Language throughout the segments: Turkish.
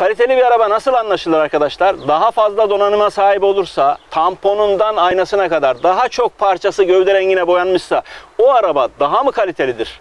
Kaliteli bir araba nasıl anlaşılır arkadaşlar? Daha fazla donanıma sahip olursa, tamponundan aynasına kadar daha çok parçası gövde rengine boyanmışsa o araba daha mı kalitelidir?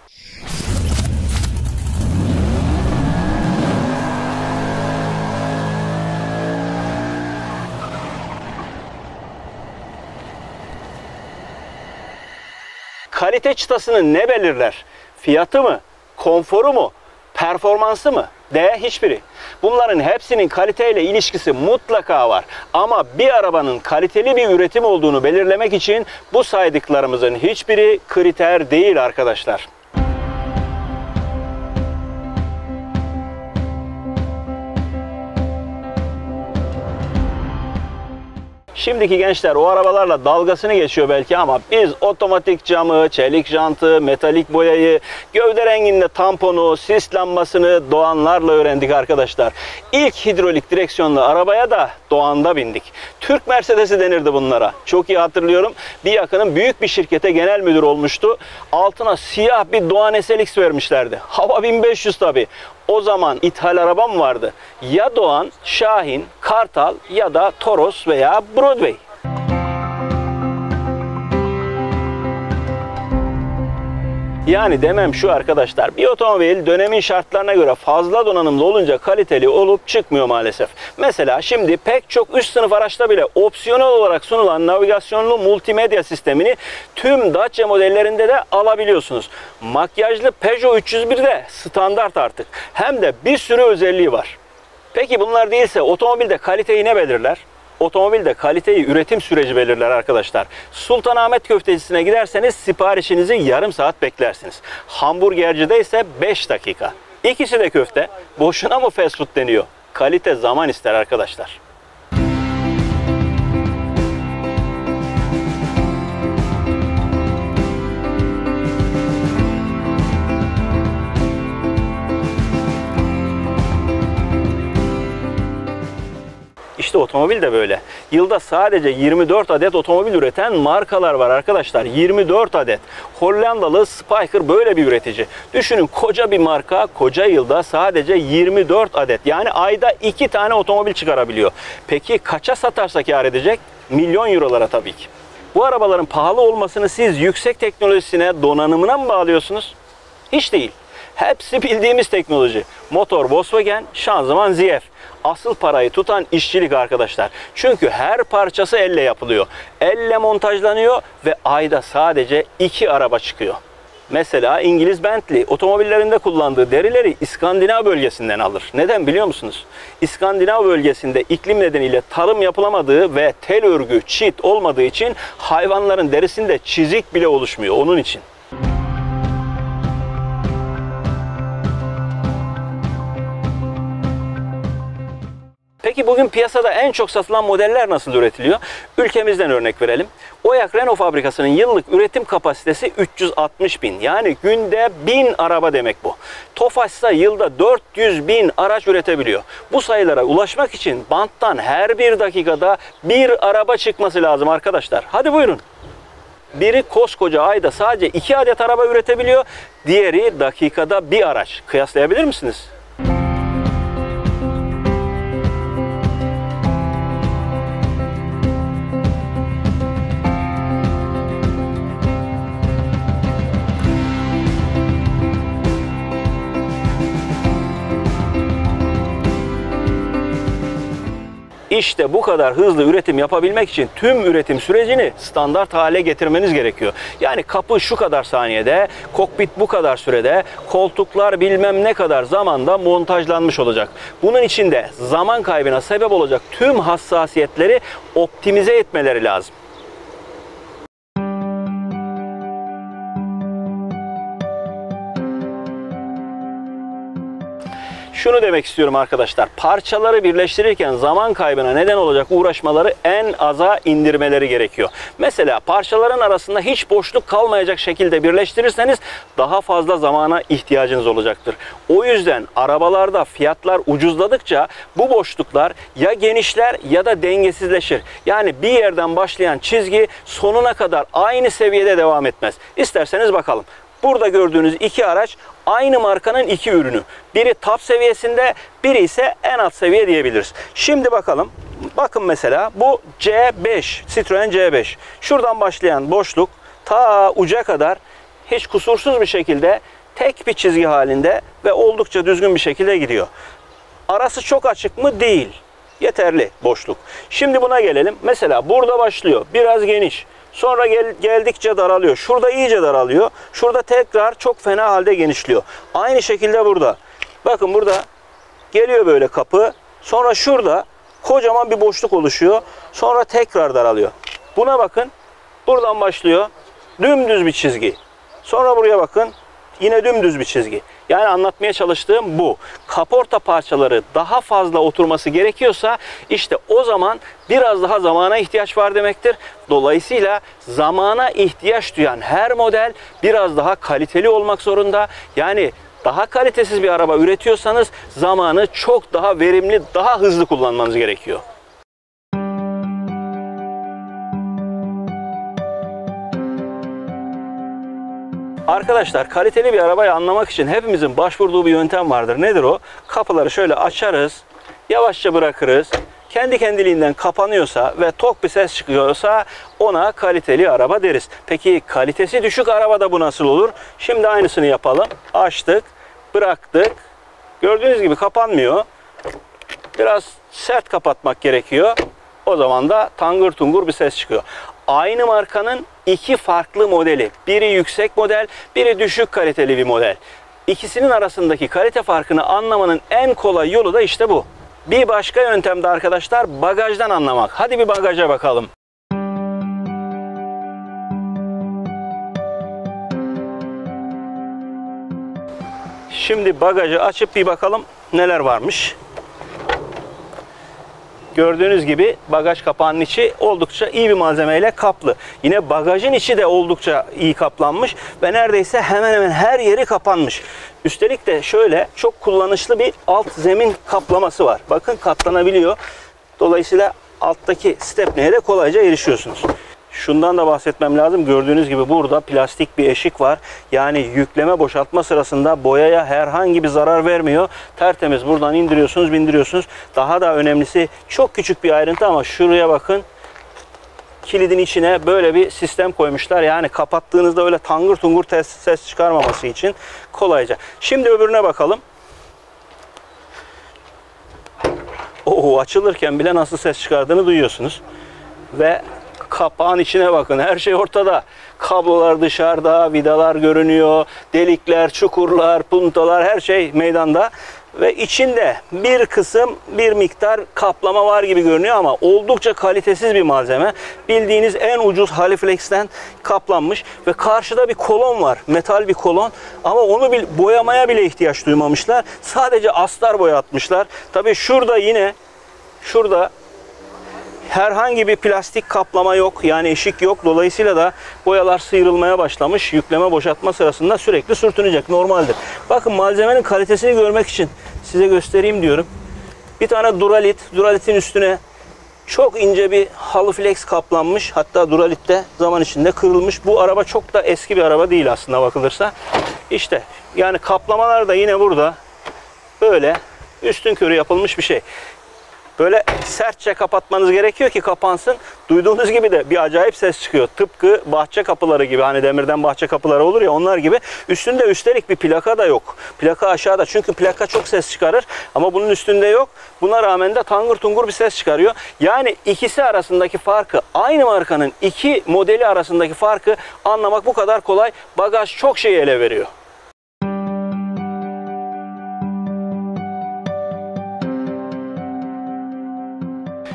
Kalite çıtasını ne belirler? Fiyatı mı? Konforu mu? Performansı mı? D hiçbiri. Bunların hepsinin kaliteyle ilişkisi mutlaka var. Ama bir arabanın kaliteli bir üretim olduğunu belirlemek için bu saydıklarımızın hiçbiri kriter değil arkadaşlar. Şimdiki gençler o arabalarla dalgasını geçiyor belki ama biz otomatik camı, çelik jantı, metalik boyayı, gövde renginde tamponu, sis lambasını Doğanlarla öğrendik arkadaşlar. İlk hidrolik direksiyonlu arabaya da Doğan'da bindik. Türk Mercedes'i denirdi bunlara. Çok iyi hatırlıyorum. Bir yakının büyük bir şirkete genel müdür olmuştu. Altına siyah bir Doğan SLX vermişlerdi. Hava 1500 tabi. O zaman ithal araba mı vardı? Ya Doğan, Şahin, Kartal ya da Toros veya Broadway. Yani demem şu arkadaşlar bir otomobil dönemin şartlarına göre fazla donanımlı olunca kaliteli olup çıkmıyor maalesef. Mesela şimdi pek çok üst sınıf araçta bile opsiyonel olarak sunulan navigasyonlu multimedya sistemini tüm Dacia modellerinde de alabiliyorsunuz. Makyajlı Peugeot 301'de standart artık. Hem de bir sürü özelliği var. Peki bunlar değilse otomobilde kaliteyi ne belirler? Otomobilde kaliteyi üretim süreci belirler arkadaşlar. Sultanahmet köftecisine giderseniz siparişinizi yarım saat beklersiniz. Hamburgercide ise 5 dakika. İkisi de köfte. Boşuna mı fast food deniyor? Kalite zaman ister arkadaşlar. İşte otomobil de böyle. Yılda sadece 24 adet otomobil üreten markalar var arkadaşlar. 24 adet. Hollandalı Spyker böyle bir üretici. Düşünün koca bir marka koca yılda sadece 24 adet. Yani ayda 2 tane otomobil çıkarabiliyor. Peki kaça satarsa kar edecek? Milyon eurolara tabii ki. Bu arabaların pahalı olmasını siz yüksek teknolojisine, donanımına mı bağlıyorsunuz? Hiç değil. Hepsi bildiğimiz teknoloji. Motor Volkswagen, şanzıman ZF. Asıl parayı tutan işçilik arkadaşlar. Çünkü her parçası elle yapılıyor. Elle montajlanıyor ve ayda sadece iki araba çıkıyor. Mesela İngiliz Bentley otomobillerinde kullandığı derileri İskandinav bölgesinden alır. Neden biliyor musunuz? İskandinav bölgesinde iklim nedeniyle tarım yapılamadığı ve tel örgü, çit olmadığı için hayvanların derisinde çizik bile oluşmuyor onun için. Peki bugün piyasada en çok satılan modeller nasıl üretiliyor? Ülkemizden örnek verelim. Oyak Renault fabrikasının yıllık üretim kapasitesi 360 bin. Yani günde 1000 araba demek bu. Tofaş ise yılda 400 bin araç üretebiliyor. Bu sayılara ulaşmak için banttan her bir dakikada bir araba çıkması lazım arkadaşlar. Hadi buyurun. Biri koskoca ayda sadece 2 adet araba üretebiliyor. Diğeri dakikada bir araç. Kıyaslayabilir misiniz? İşte bu kadar hızlı üretim yapabilmek için tüm üretim sürecini standart hale getirmeniz gerekiyor. Yani kapı şu kadar saniyede, kokpit bu kadar sürede, koltuklar bilmem ne kadar zamanda montajlanmış olacak. Bunun için de zaman kaybına sebep olacak tüm hassasiyetleri optimize etmeleri lazım. Şunu demek istiyorum arkadaşlar. Parçaları birleştirirken zaman kaybına neden olacak uğraşmaları en aza indirmeleri gerekiyor. Mesela parçaların arasında hiç boşluk kalmayacak şekilde birleştirirseniz daha fazla zamana ihtiyacınız olacaktır. O yüzden arabalarda fiyatlar ucuzladıkça bu boşluklar ya genişler ya da dengesizleşir. Yani bir yerden başlayan çizgi sonuna kadar aynı seviyede devam etmez. İsterseniz bakalım. Burada gördüğünüz iki araç Aynı markanın iki ürünü. Biri top seviyesinde, biri ise en alt seviye diyebiliriz. Şimdi bakalım. Bakın mesela bu C5, Citroen C5. Şuradan başlayan boşluk ta uca kadar hiç kusursuz bir şekilde tek bir çizgi halinde ve oldukça düzgün bir şekilde gidiyor. Arası çok açık mı? Değil. Yeterli boşluk. Şimdi buna gelelim. Mesela burada başlıyor. Biraz geniş. Sonra gel, geldikçe daralıyor. Şurada iyice daralıyor. Şurada tekrar çok fena halde genişliyor. Aynı şekilde burada. Bakın burada geliyor böyle kapı. Sonra şurada kocaman bir boşluk oluşuyor. Sonra tekrar daralıyor. Buna bakın. Buradan başlıyor. Dümdüz bir çizgi. Sonra buraya bakın. Yine dümdüz bir çizgi. Yani anlatmaya çalıştığım bu. Kaporta parçaları daha fazla oturması gerekiyorsa işte o zaman biraz daha zamana ihtiyaç var demektir. Dolayısıyla zamana ihtiyaç duyan her model biraz daha kaliteli olmak zorunda. Yani daha kalitesiz bir araba üretiyorsanız zamanı çok daha verimli, daha hızlı kullanmanız gerekiyor. Arkadaşlar kaliteli bir arabayı anlamak için hepimizin başvurduğu bir yöntem vardır. Nedir o? Kapıları şöyle açarız, yavaşça bırakırız. Kendi kendiliğinden kapanıyorsa ve tok bir ses çıkıyorsa ona kaliteli araba deriz. Peki kalitesi düşük arabada bu nasıl olur? Şimdi aynısını yapalım. Açtık, bıraktık. Gördüğünüz gibi kapanmıyor. Biraz sert kapatmak gerekiyor. O zaman da tangır tungur bir ses çıkıyor. Aynı markanın iki farklı modeli. Biri yüksek model, biri düşük kaliteli bir model. İkisinin arasındaki kalite farkını anlamanın en kolay yolu da işte bu. Bir başka yöntem de arkadaşlar bagajdan anlamak. Hadi bir bagaja bakalım. Şimdi bagajı açıp bir bakalım neler varmış. Gördüğünüz gibi bagaj kapağının içi oldukça iyi bir malzemeyle kaplı. Yine bagajın içi de oldukça iyi kaplanmış ve neredeyse hemen hemen her yeri kapanmış. Üstelik de şöyle çok kullanışlı bir alt zemin kaplaması var. Bakın katlanabiliyor. Dolayısıyla alttaki stepneye de kolayca erişiyorsunuz. Şundan da bahsetmem lazım. Gördüğünüz gibi burada plastik bir eşik var. Yani yükleme boşaltma sırasında boyaya herhangi bir zarar vermiyor. Tertemiz buradan indiriyorsunuz, bindiriyorsunuz. Daha da önemlisi çok küçük bir ayrıntı ama şuraya bakın. Kilidin içine böyle bir sistem koymuşlar. Yani kapattığınızda öyle tangır tungur ses çıkarmaması için kolayca. Şimdi öbürüne bakalım. Oo, açılırken bile nasıl ses çıkardığını duyuyorsunuz. Ve kapağın içine bakın. Her şey ortada. Kablolar dışarıda, vidalar görünüyor, delikler, çukurlar, puntolar her şey meydanda. Ve içinde bir kısım, bir miktar kaplama var gibi görünüyor ama oldukça kalitesiz bir malzeme. Bildiğiniz en ucuz Haliflex'ten kaplanmış ve karşıda bir kolon var. Metal bir kolon ama onu bil, boyamaya bile ihtiyaç duymamışlar. Sadece astar boyatmışlar. Tabii şurada yine şurada herhangi bir plastik kaplama yok. Yani eşik yok. Dolayısıyla da boyalar sıyrılmaya başlamış. Yükleme boşaltma sırasında sürekli sürtünecek. Normaldir. Bakın malzemenin kalitesini görmek için size göstereyim diyorum. Bir tane Duralit. Duralit'in üstüne çok ince bir Haliflex kaplanmış. Hatta Duralit de zaman içinde kırılmış. Bu araba çok da eski bir araba değil aslında bakılırsa. İşte yani kaplamalar da yine burada böyle üstün körü yapılmış bir şey böyle sertçe kapatmanız gerekiyor ki kapansın. Duyduğunuz gibi de bir acayip ses çıkıyor. Tıpkı bahçe kapıları gibi hani demirden bahçe kapıları olur ya onlar gibi. Üstünde üstelik bir plaka da yok. Plaka aşağıda çünkü plaka çok ses çıkarır ama bunun üstünde yok. Buna rağmen de tangır tungur bir ses çıkarıyor. Yani ikisi arasındaki farkı aynı markanın iki modeli arasındaki farkı anlamak bu kadar kolay. Bagaj çok şey ele veriyor.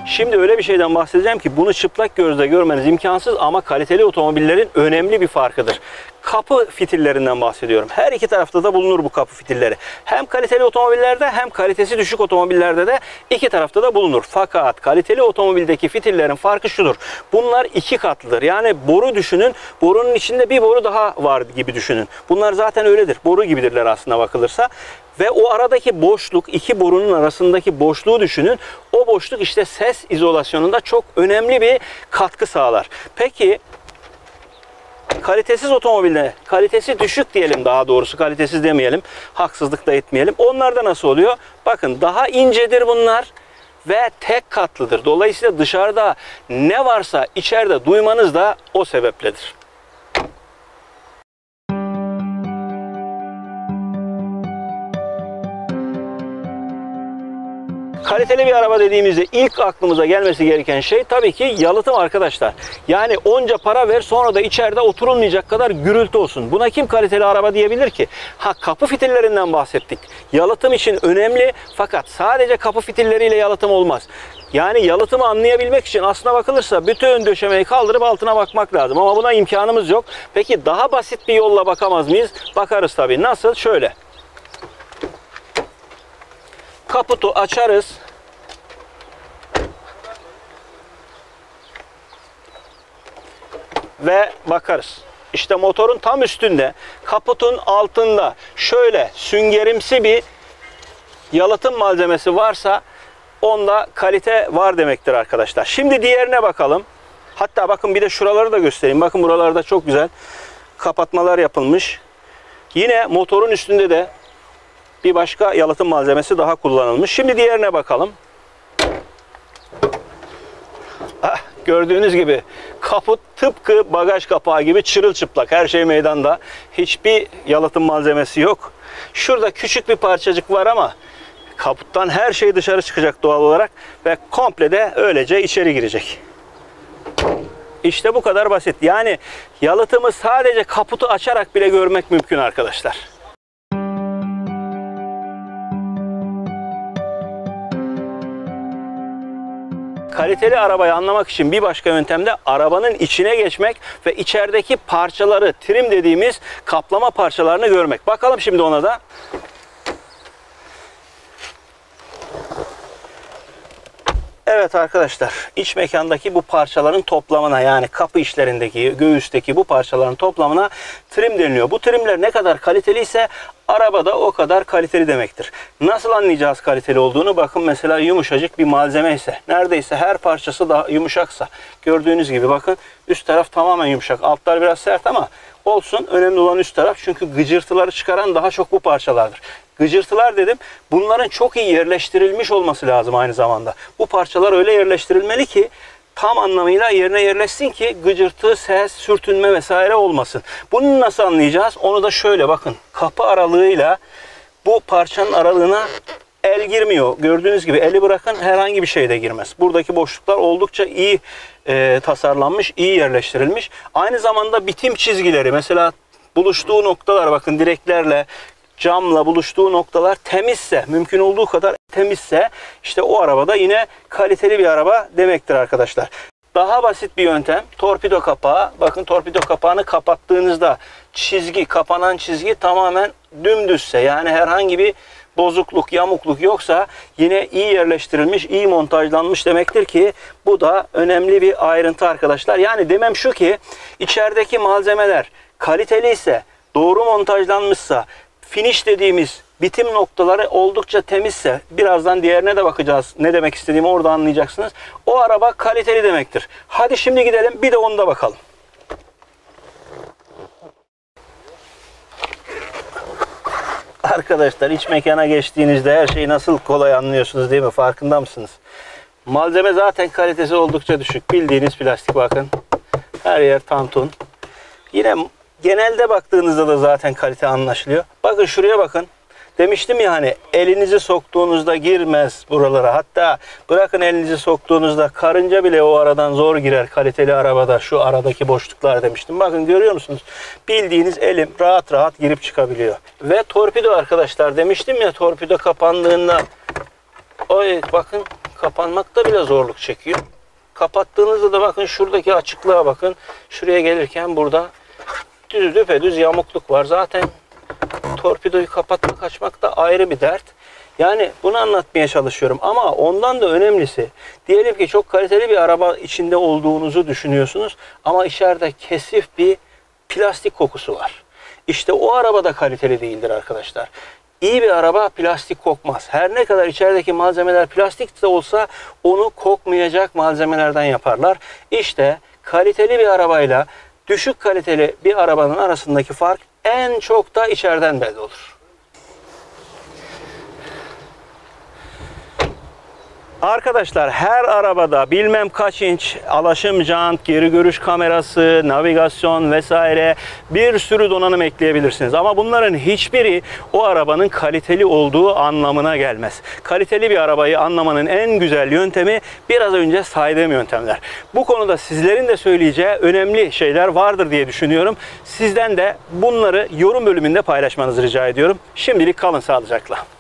Şimdi öyle bir şeyden bahsedeceğim ki bunu çıplak gözle görmeniz imkansız ama kaliteli otomobillerin önemli bir farkıdır. Kapı fitillerinden bahsediyorum. Her iki tarafta da bulunur bu kapı fitilleri. Hem kaliteli otomobillerde hem kalitesi düşük otomobillerde de iki tarafta da bulunur. Fakat kaliteli otomobildeki fitillerin farkı şudur. Bunlar iki katlıdır. Yani boru düşünün. Borunun içinde bir boru daha var gibi düşünün. Bunlar zaten öyledir. Boru gibidirler aslında bakılırsa. Ve o aradaki boşluk, iki borunun arasındaki boşluğu düşünün. O boşluk işte ses izolasyonunda çok önemli bir katkı sağlar. Peki kalitesiz otomobilde kalitesi düşük diyelim daha doğrusu kalitesiz demeyelim. Haksızlık da etmeyelim. Onlarda nasıl oluyor? Bakın daha incedir bunlar ve tek katlıdır. Dolayısıyla dışarıda ne varsa içeride duymanız da o sebepledir. Kaliteli bir araba dediğimizde ilk aklımıza gelmesi gereken şey tabii ki yalıtım arkadaşlar. Yani onca para ver sonra da içeride oturulmayacak kadar gürültü olsun. Buna kim kaliteli araba diyebilir ki? Ha kapı fitillerinden bahsettik. Yalıtım için önemli fakat sadece kapı fitilleriyle yalıtım olmaz. Yani yalıtımı anlayabilmek için aslına bakılırsa bütün döşemeyi kaldırıp altına bakmak lazım. Ama buna imkanımız yok. Peki daha basit bir yolla bakamaz mıyız? Bakarız tabii. Nasıl? Şöyle. Kaputu açarız. Ve bakarız. İşte motorun tam üstünde, kaputun altında şöyle süngerimsi bir yalıtım malzemesi varsa onda kalite var demektir arkadaşlar. Şimdi diğerine bakalım. Hatta bakın bir de şuraları da göstereyim. Bakın buralarda çok güzel kapatmalar yapılmış. Yine motorun üstünde de bir başka yalıtım malzemesi daha kullanılmış. Şimdi diğerine bakalım. Gördüğünüz gibi kaput tıpkı bagaj kapağı gibi çırılçıplak. Her şey meydanda. Hiçbir yalıtım malzemesi yok. Şurada küçük bir parçacık var ama kaputtan her şey dışarı çıkacak doğal olarak ve komple de öylece içeri girecek. İşte bu kadar basit. Yani yalıtımı sadece kaputu açarak bile görmek mümkün arkadaşlar. Kaliteli arabayı anlamak için bir başka yöntem de arabanın içine geçmek ve içerideki parçaları, trim dediğimiz kaplama parçalarını görmek. Bakalım şimdi ona da. Evet arkadaşlar iç mekandaki bu parçaların toplamına yani kapı işlerindeki göğüsteki bu parçaların toplamına trim deniliyor. Bu trimler ne kadar kaliteli ise arabada o kadar kaliteli demektir. Nasıl anlayacağız kaliteli olduğunu? Bakın mesela yumuşacık bir malzeme ise neredeyse her parçası da yumuşaksa gördüğünüz gibi bakın üst taraf tamamen yumuşak. Altlar biraz sert ama olsun. Önemli olan üst taraf çünkü gıcırtıları çıkaran daha çok bu parçalardır. Gıcırtılar dedim. Bunların çok iyi yerleştirilmiş olması lazım aynı zamanda. Bu parçalar öyle yerleştirilmeli ki tam anlamıyla yerine yerleşsin ki gıcırtı, ses, sürtünme vesaire olmasın. Bunu nasıl anlayacağız? Onu da şöyle bakın. Kapı aralığıyla bu parçanın aralığına el girmiyor. Gördüğünüz gibi eli bırakın herhangi bir şey de girmez. Buradaki boşluklar oldukça iyi e, tasarlanmış, iyi yerleştirilmiş. Aynı zamanda bitim çizgileri mesela buluştuğu noktalar bakın direklerle camla buluştuğu noktalar temizse, mümkün olduğu kadar temizse işte o arabada yine kaliteli bir araba demektir arkadaşlar. Daha basit bir yöntem torpido kapağı. Bakın torpido kapağını kapattığınızda çizgi, kapanan çizgi tamamen dümdüzse yani herhangi bir bozukluk, yamukluk yoksa yine iyi yerleştirilmiş, iyi montajlanmış demektir ki bu da önemli bir ayrıntı arkadaşlar. Yani demem şu ki içerideki malzemeler kaliteli ise, doğru montajlanmışsa, finish dediğimiz bitim noktaları oldukça temizse birazdan diğerine de bakacağız. Ne demek istediğimi orada anlayacaksınız. O araba kaliteli demektir. Hadi şimdi gidelim bir de onda bakalım. Arkadaşlar iç mekana geçtiğinizde her şeyi nasıl kolay anlıyorsunuz değil mi? Farkında mısınız? Malzeme zaten kalitesi oldukça düşük. Bildiğiniz plastik bakın. Her yer tantun. Yine genelde baktığınızda da zaten kalite anlaşılıyor. Bakın şuraya bakın. Demiştim ya hani elinizi soktuğunuzda girmez buralara. Hatta bırakın elinizi soktuğunuzda karınca bile o aradan zor girer kaliteli arabada şu aradaki boşluklar demiştim. Bakın görüyor musunuz? Bildiğiniz elim rahat rahat girip çıkabiliyor. Ve torpido arkadaşlar demiştim ya torpido kapandığında oy bakın kapanmakta bile zorluk çekiyor. Kapattığınızda da bakın şuradaki açıklığa bakın. Şuraya gelirken burada düz düpedüz yamukluk var. Zaten torpidoyu kapatmak açmak da ayrı bir dert. Yani bunu anlatmaya çalışıyorum ama ondan da önemlisi diyelim ki çok kaliteli bir araba içinde olduğunuzu düşünüyorsunuz ama içeride kesif bir plastik kokusu var. İşte o araba da kaliteli değildir arkadaşlar. İyi bir araba plastik kokmaz. Her ne kadar içerideki malzemeler plastik de olsa onu kokmayacak malzemelerden yaparlar. İşte kaliteli bir arabayla düşük kaliteli bir arabanın arasındaki fark en çok da içeriden belli olur. Arkadaşlar her arabada bilmem kaç inç alaşım jant, geri görüş kamerası, navigasyon vesaire bir sürü donanım ekleyebilirsiniz. Ama bunların hiçbiri o arabanın kaliteli olduğu anlamına gelmez. Kaliteli bir arabayı anlamanın en güzel yöntemi biraz önce saydığım yöntemler. Bu konuda sizlerin de söyleyeceği önemli şeyler vardır diye düşünüyorum. Sizden de bunları yorum bölümünde paylaşmanızı rica ediyorum. Şimdilik kalın sağlıcakla.